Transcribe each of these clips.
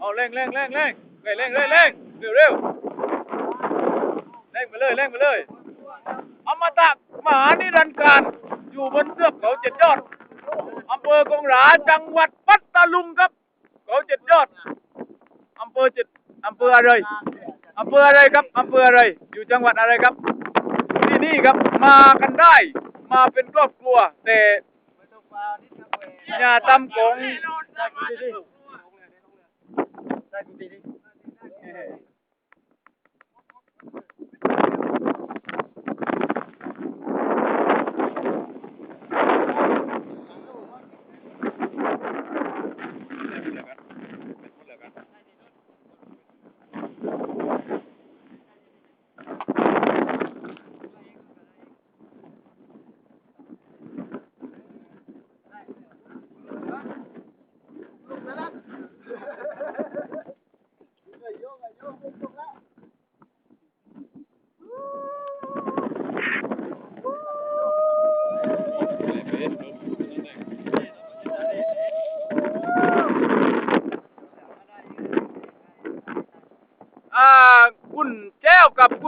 เอาเร่งเร่งเร่งเร่งเร่งเร่งเร่งเร่งเร็วเร็วเร่งไปเลยเร่งไปเลยอมตะมหานิรันดร์การอยู่บนเทือกเขาเจ็ดยอดอำเภอกงหราจังหวัดปัตตาลุงครับเขาเจ็ดยอดอำเภอเจ็ดอำเภออะไรอำเภออะไรครับอำเภออะไร อยู่จังหวัดอะไรครับ ที่นี่ครับมากันได้ มาเป็นครอบครัวแต่ยาตำกง Nice and speedy. Yeah.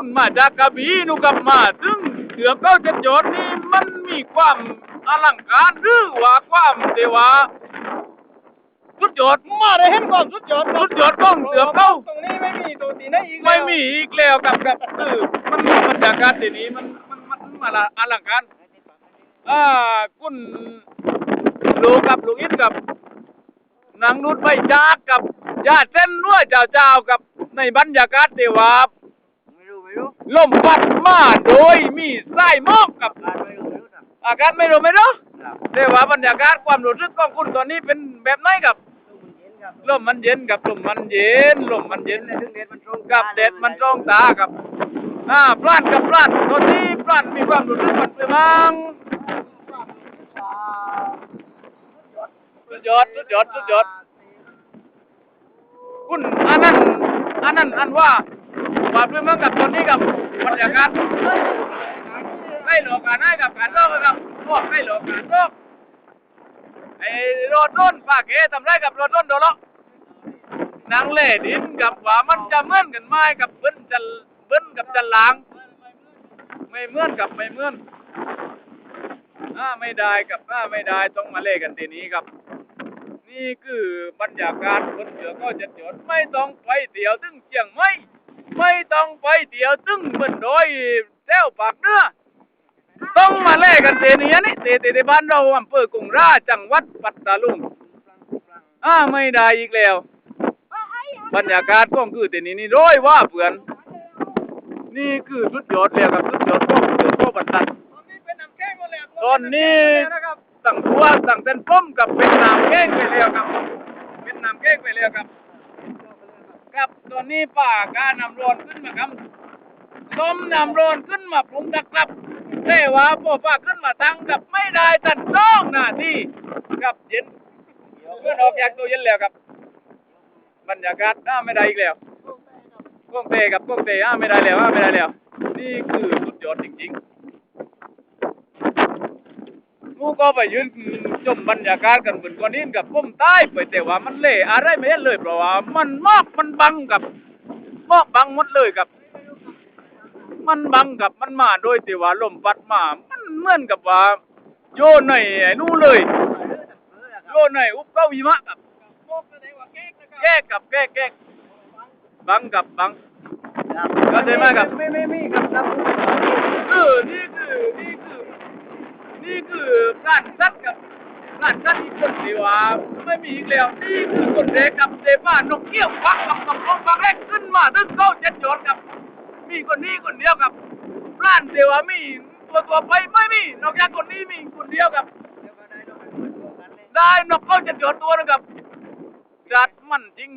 คุณมาจากกระบี่นูกับมา ซึ่งเสือเก้าจ็ดยอดนี่มันมีความอลังการหรือว่าความเทวาสุดยอดมาได้เห็นก่อนสุดยอดสุดยอดของเสือเก้าตรงนี้ไม่มีตัวตีไหนอีกแล้วไม่มีอีกแล้วกับกับคือมันบรรยากาศที่นี้มันมันมันมันอลังการอ่าคุณลูกกับลูกอินกับนางนุชใบจากกับญาติเส้นนัวเจ้าเจ้ากับในบรรยากาศเทวา ลมพัดมาโดยมีสายหมอกกับการไม่รู้ไม่รู้นะอากาศไม่รู้ไม่รู้ครับแต่ว่าบรรยากาศความรู้สึกของคุณตอนนี้เป็นแบบไหนกับตู้มันเย็นครับลมมันเย็นกับลมมันเย็นลมมันเย็นถึงเด็ดมันตรงกับแดดมันตรงตากับอ่าพลาดกับพลาดตอนนี้พลาดมีความรู้สึกมันไปบ้างสุดยอดสุดยอดสุดยอดคุณอันนั้นอันนั้นอันว่า ว่าเพื่อนเมืองกับตนนี้กับบรรยากาศไม่หลอกกันให้กับการโลกครับพวกไม่หลอกกันโลกไอ้รถต้นปากเอ๋ทำไรกับรถต้นโดนล็อกนางเล่ดินกับว่ามันจะเหมือนกันไหมกับเบิ้นจะเบิ้นกับจะล้าง ไม่เหมือนกับไม่เหมือนอ่าไม่ได้กับอ่าไม่ได้ต้องมาเล่กันทีนี้ครับ นี่คือบรรยากาศบนเสือก็จะจดไม่ต้องไปเที่ยวถึงเชียงใหม่ ไม่ต้องไปเที่ยวถึงบนดอยแถวปากเนื้อต้องมาเล่กันทีนี้นี่ทีทีที่บ้านเราอำเภอกรุงราจังหวัดปัตตาลุงอ่าไม่ได้อีกแล้ว บรรยากาศของคือแต่นี้นี่ร้อยว่าเพื่อน นี่คือสุดยอดเลยครับสุดยอดของคือโคบันทัดตอนนี้เป็นน้ำแข็งหมดแล้วตอนนี้สั่งตัวสั่งเส้นส้มกับเป็นน้ำแกงไปแล้วครับ เป็นน้ำแกงไปแล้วครับ ครับตอนนี้ป่ากานำร้อนขึ้นมาครับต้มนำร้อนขึ้นมาปรุงดักครับแต่ว่าพอฟ้าขึ้นมาตั้งกับไม่ได้ตัดต้องหน้าที่กับเย็นเพื่อนออกจากตัวเย็นแล้วครับบรรยากาศอ้าไม่ได้อีกแล้วก้องเตะกับก้องเตะอ้าไม่ได้แล้วอ้าไม่ได้แล้ว นี่คือสุดยอดจริงๆ ลูกก็ไปยืนชมบรรยากาศกันบนก้อนหินกับก้มใต้ไปแต่ว่ามันเละอะไรไม่เห็นเลยเพราะว่า มันมอกมันบังกับมอกบังหมดเลยกับ มันบังกับมันมาโดยที่ว่าลมพัดมา มันเหมือนกับว่า โยนในไอ้นู่นเลยโยนในอุบเก้าหิมะกับโคกแสดงว่าแก๊กนะครับแก้กับแก้แก้บังกับบังเข้าใจไหมครับไม่ไม่ไม่ครับครับ เออนี่คือนี่คือ นี่คือการซัดกับ การซัดอีกคนเดียวไม่มีอีกแล้วนี่คือคนเด็กกับเซบ้านกเกี้ยวฟักกับกับองฟักแรกขึ้นมาตึ้งเข้าเจ็ดโจทย์กับ มีคนนี้คนเดียวกับร้านเดียวมีตัวตัวไปไม่มีนอกจากคนนี้มีคนเดียวกับ ได้นกเข้าเจ็ดโจทย์ตัวนึงกับจัดมันจริง